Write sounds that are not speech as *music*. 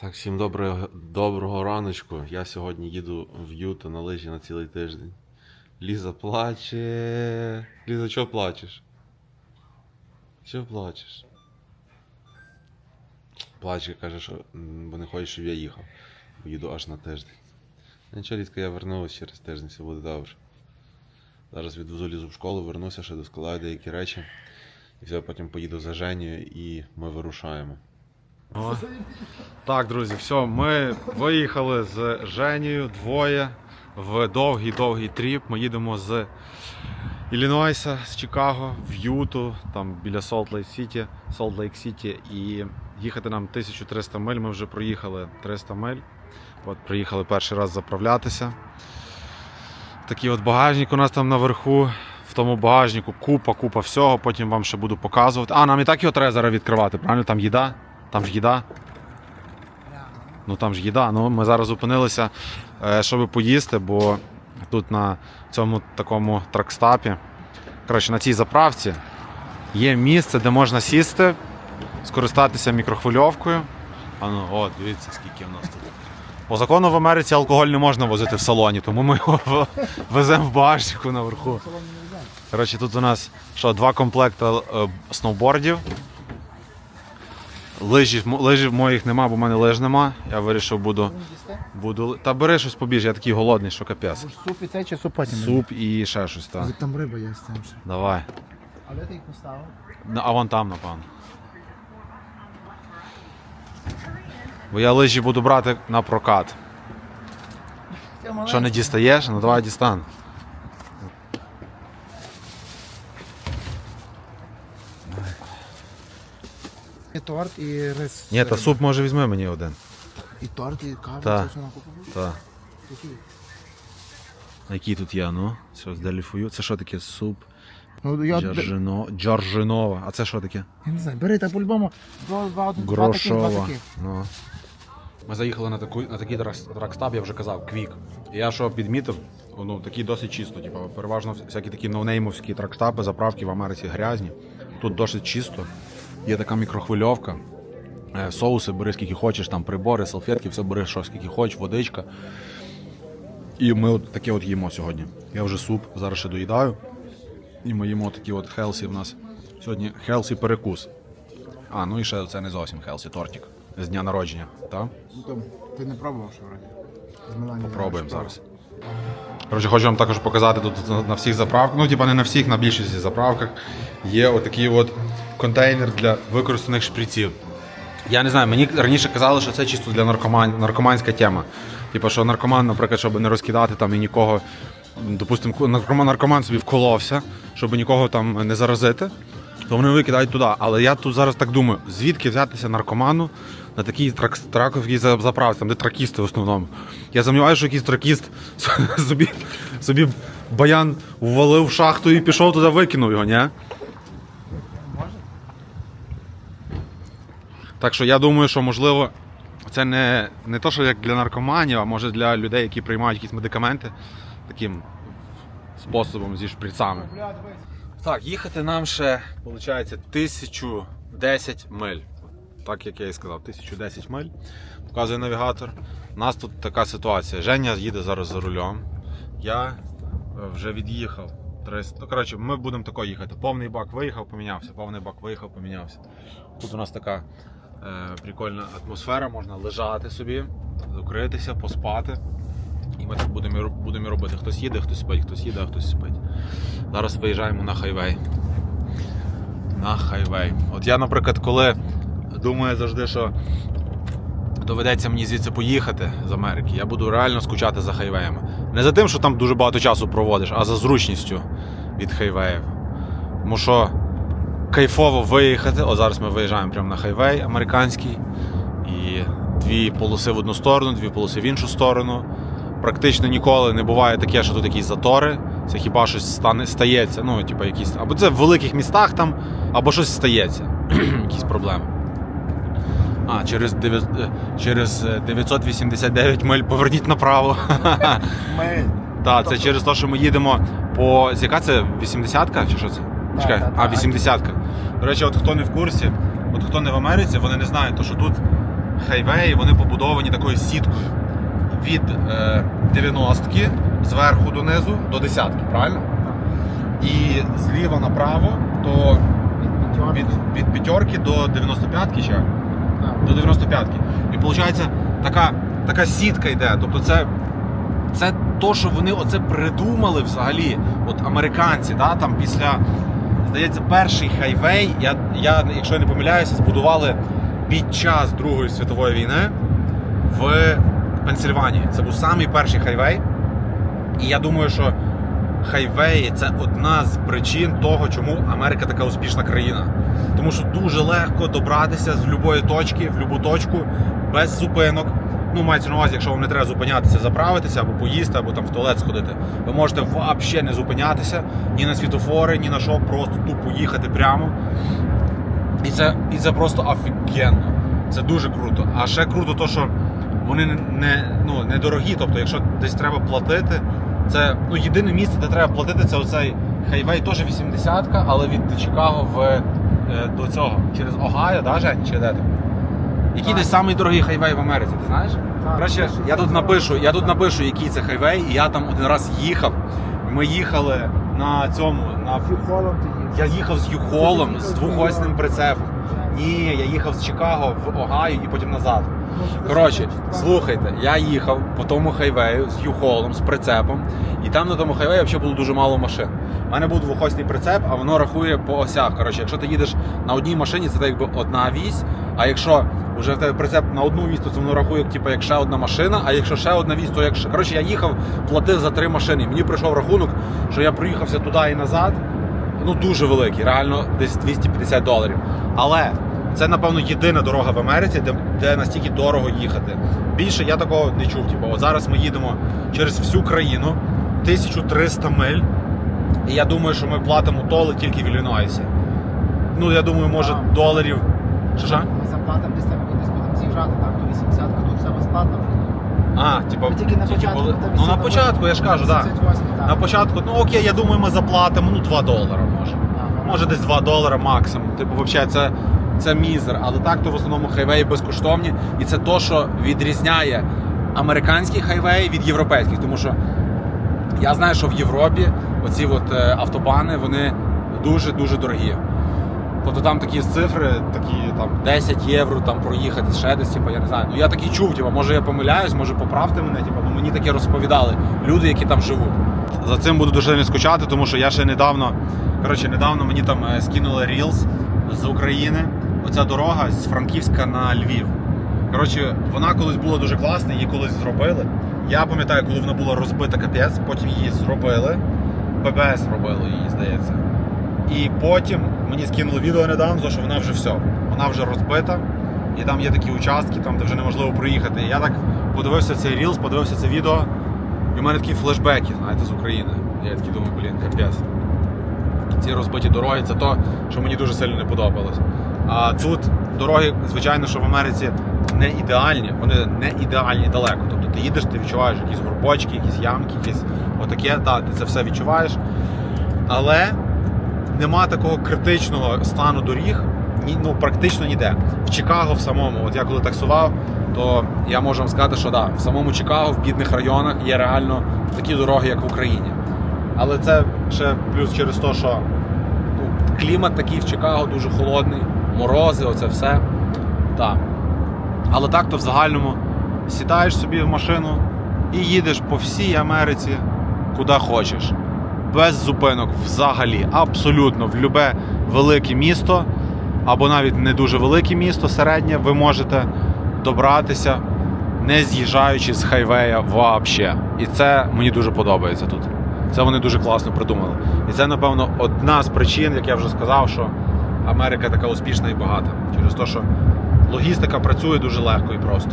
Так, всім доброго, доброго раночку. Я сьогодні їду в Юту на лижі на цілий тиждень. Ліза плаче. Ліза, чого плачеш? Чого плачеш? Плаче, каже, що бо не хоче, щоб я їхав. Бо їду аж на тиждень. Нічого, Лізка, я вернусь через тиждень, все буде добре. Зараз відвезу Лізу в школу, вернуся, ще доскладаю деякі речі. І все, потім поїду за Женєю і ми вирушаємо. Так, друзі, все, ми виїхали з Женією двоє в довгий-довгий тріп. Ми їдемо з Іллінойса, з Чикаго в Юту, там біля Солт Лейк Сіті, Солт Лейк Сіті. І їхати нам 1300 миль. Ми вже проїхали 300 миль. От приїхали перший раз заправлятися. Такий от багажник у нас там наверху. В тому багажнику купа, купа всього. Потім вам ще буду показувати. А, нам і так його треба зараз відкривати, правильно? Там їда. Там ж їда. Ну там ж їда. Ну ми зараз зупинилися, е, щоб поїсти, бо тут на цьому такому тракстапі, коротше, на цій заправці є місце, де можна сісти, скористатися мікрохвильовкою. А ну, от, дивіться, скільки в нас тут. По закону в Америці алкоголь не можна возити в салоні, тому ми його веземо в багажнику наверху. Коротше, тут у нас що, два комплекти е, сноубордів. Лижі, лижів моїх нема, бо в мене лиж нема. Я вирішив, буду. буду... Та бери щось побіж, я такий голодний, що капець. Суп і це чи суп потім? Суп і ще щось, так. Там риба є з цим ще. Давай. А де ти їх поставив? Ну, а вон там, напевно. Бо я лижі буду брати на прокат. Що не дістаєш? Ну давай дістань. Торт, і рис. Ні, та суп може візьми мені один. І торт, і кава, Та. це все накупив? Так. Який? Який тут є, ну? Що з деліфую? Це що таке? Суп? Ну, я, Джорджино... Джорджинова. А це що таке? я не знаю, бери так по-любому. Два, два, два таких, два Грошова. таких. Ну. Ми заїхали на, таку, на такий трак- я вже казав, квік. І я що підмітив, ну такий досить чисто. Типу, переважно всякі такі ноунеймовські тракстапи, заправки в Америці грязні. Тут досить чисто. Є така мікрохвильовка. Е, Соуси бери скільки хочеш, там прибори, салфетки, все бери, що скільки хочеш, водичка. І ми от таке от їмо сьогодні. Я вже суп зараз ще доїдаю. І ми їмо такі от хелсі в нас. Сьогодні хелсі перекус. А, ну і ще це не зовсім хелсі тортик. З дня народження, так? Ну, ти не пробував ще вроді? Меланією. Зараз. Коротше, хочу вам також показати тут на- всіх заправках. Ну, типа не на всіх, на більшості заправках є отакий от контейнер для використаних шприців. Я не знаю, мені раніше казали, що це чисто для наркоман, наркоманська тема. Типу, що наркоман, наприклад, щоб не розкидати там і нікого, допустимо, наркоман собі вколовся, щоб нікого там не заразити, то вони викидають туди. Але я тут зараз так думаю, звідки взятися наркоману на такій трак, траковій заправці, там де тракісти в основному. Я сумніваюся, що якийсь тракіст *laughs* собі, собі баян ввалив в шахту і пішов туди, викинув його, ні? Так що я думаю, що можливо це не, не то, що як для наркоманів, а може для людей, які приймають якісь медикаменти таким способом зі шприцами. Так, їхати нам ще, виходить, 1010 миль. Так як я і сказав, 1010 миль. Показує навігатор. У нас тут така ситуація. Женя їде зараз за рулем. Я е, вже від'їхав. 300. Ну, коротше, ми будемо тако їхати. Повний бак виїхав, помінявся, повний бак виїхав, помінявся. Тут у нас така е, прикольна атмосфера, можна лежати собі, укритися, поспати. Ми так будемо, будемо робити. Хтось їде, хтось спить, хтось їде, а хтось спить. Зараз виїжджаємо на хайвей. На хайвей. От я, наприклад, коли думаю завжди, що доведеться мені звідси поїхати з Америки, я буду реально скучати за хайвеями. Не за тим, що там дуже багато часу проводиш, а за зручністю від хайвеїв. Тому що кайфово виїхати. О, зараз ми виїжджаємо прямо на хайвей американський. І дві полоси в одну сторону, дві полоси в іншу сторону. Практично ніколи не буває таке, що тут якісь затори. Це хіба щось стане, стається. Ну, типу, якісь, або це в великих містах там, або щось стається. *clears throat* якісь проблеми. А, через, дев'я- е, через е, 989 миль поверніть направо. *laughs* Ми. Так, це через те, що ми їдемо по. з Яка це? 80-ка чи що це? Чекай, а та. 80-ка. До речі, от хто не в курсі, от хто не в Америці, вони не знають, то що тут хайвеї вони побудовані такою сіткою від е, 90-ки зверху донизу до десятки, правильно? І зліва направо, то від, від п'ятерки до 95-ки ще до 95-ки. І виходить, така, така сітка йде. Тобто це, це то, що вони оце придумали взагалі, от американці, да, там після, здається, перший хайвей, я, я, якщо я не помиляюся, збудували під час Другої світової війни в Пенсильванії. Це був самий перший хайвей. І я думаю, що хайвеї це одна з причин того, чому Америка така успішна країна. Тому що дуже легко добратися з будь-якої точки в будь-яку точку без зупинок. Ну, мається на увазі, якщо вам не треба зупинятися, заправитися або поїсти, або там в туалет сходити. Ви можете взагалі не зупинятися ні на світофори, ні на що, просто тупо їхати прямо. І це, і це просто офігенно. Це дуже круто. А ще круто, то, що вони не, ну, недорогі. Тобто, якщо десь треба платити, це ну, єдине місце, де треба платити, це оцей хайвей, теж 80-ка, але від Чикаго в, е, до цього. Через Огайо, да, Жень? Чи де там? Який Так. десь самий дорогий хайвей в Америці, ти знаєш? Так, перший я тут напишу, я тут напишу, який це хайвей, і я там один раз їхав. Ми їхали на цьому, на Фюхолом ти я їхав з Юхолом, з двохосним прицепом. Ні, я їхав з Чикаго в Огайо і потім назад. Коротше, слухайте, я їхав по тому хайвею з Юхолом, з прицепом, і там на тому хайвеї взагалі було дуже мало машин. У мене був двохосний прицеп, а воно рахує по осях. Коротше, якщо ти їдеш на одній машині, це так якби одна вісь. А якщо вже в тебе прицеп на одну вісь, то це воно рахує, типу, як ще одна машина, а якщо ще одна вісь, то як ще. Коротше, я їхав, платив за три машини. Мені прийшов рахунок, що я проїхався туди і назад. Ну дуже великий, реально десь 250 доларів. Але це, напевно, єдина дорога в Америці, де, де настільки дорого їхати. Більше я такого не чув. Типу, от зараз ми їдемо через всю країну 1300 миль. І я думаю, що ми платимо толи тільки в Іллінойсі. Ну, я думаю, може, А. доларів. Що що? Ми заплатимо десь там кудись будемо з'їжджати, так, до 80 тут все безплатно. А, типу, тільки на початку. там Ну на початку, я ж кажу, так. 88, так. На початку, ну окей, я думаю, ми заплатимо ну 2 долара може. Так. Може десь 2 долара максимум. Типу, взагалі, це, це мізер. Але так, то в основному хайвеї безкоштовні. І це то, що відрізняє американські хайвеї від європейських. Тому що я знаю, що в Європі оці от е, автобани вони дуже-дуже дорогі. Тобто там такі цифри, такі там 10 євро там проїхати ще десь, типу, я не знаю. Ну я такі чув, типу, може я помиляюсь, може поправте мене, типу, ну мені таке розповідали люди, які там живуть. За цим буду дуже не скучати, тому що я ще недавно, коротше, недавно мені там е, скинули Reels з України. Оця дорога з Франківська на Львів. Коротше, вона колись була дуже класна, її колись зробили. Я пам'ятаю, коли вона була розбита капець, потім її зробили. ББС робило її, здається. І потім мені скинули відео недавно, що вона вже все. Вона вже розбита. І там є такі участки, там, де вже неможливо проїхати. І я так подивився цей Reels, подивився це відео, і в мене такі флешбеки, знаєте, з України. Я такий думаю, блін, капець. Ці розбиті дороги це то, що мені дуже сильно не подобалось. А тут дороги, звичайно, що в Америці не ідеальні, вони не ідеальні далеко. Тобто ти їдеш, ти відчуваєш якісь горбочки, якісь ямки, якісь отаке, так, ти це все відчуваєш. Але нема такого критичного стану доріг, ну практично ніде. В Чикаго в самому, от я коли таксував, то я можу вам сказати, що да, в самому Чикаго, в бідних районах є реально такі дороги, як в Україні. Але це ще плюс через те, що ну, клімат такий в Чикаго дуже холодний, морози, оце все. Так. Але так то в загальному сідаєш собі в машину і їдеш по всій Америці, куди хочеш. Без зупинок взагалі, абсолютно в любе велике місто, або навіть не дуже велике місто, середнє, ви можете добратися, не з'їжджаючи з хайвея взагалі. І це мені дуже подобається тут. Це вони дуже класно придумали. І це, напевно, одна з причин, як я вже сказав, що Америка така успішна і багата. Через те, що логістика працює дуже легко і просто.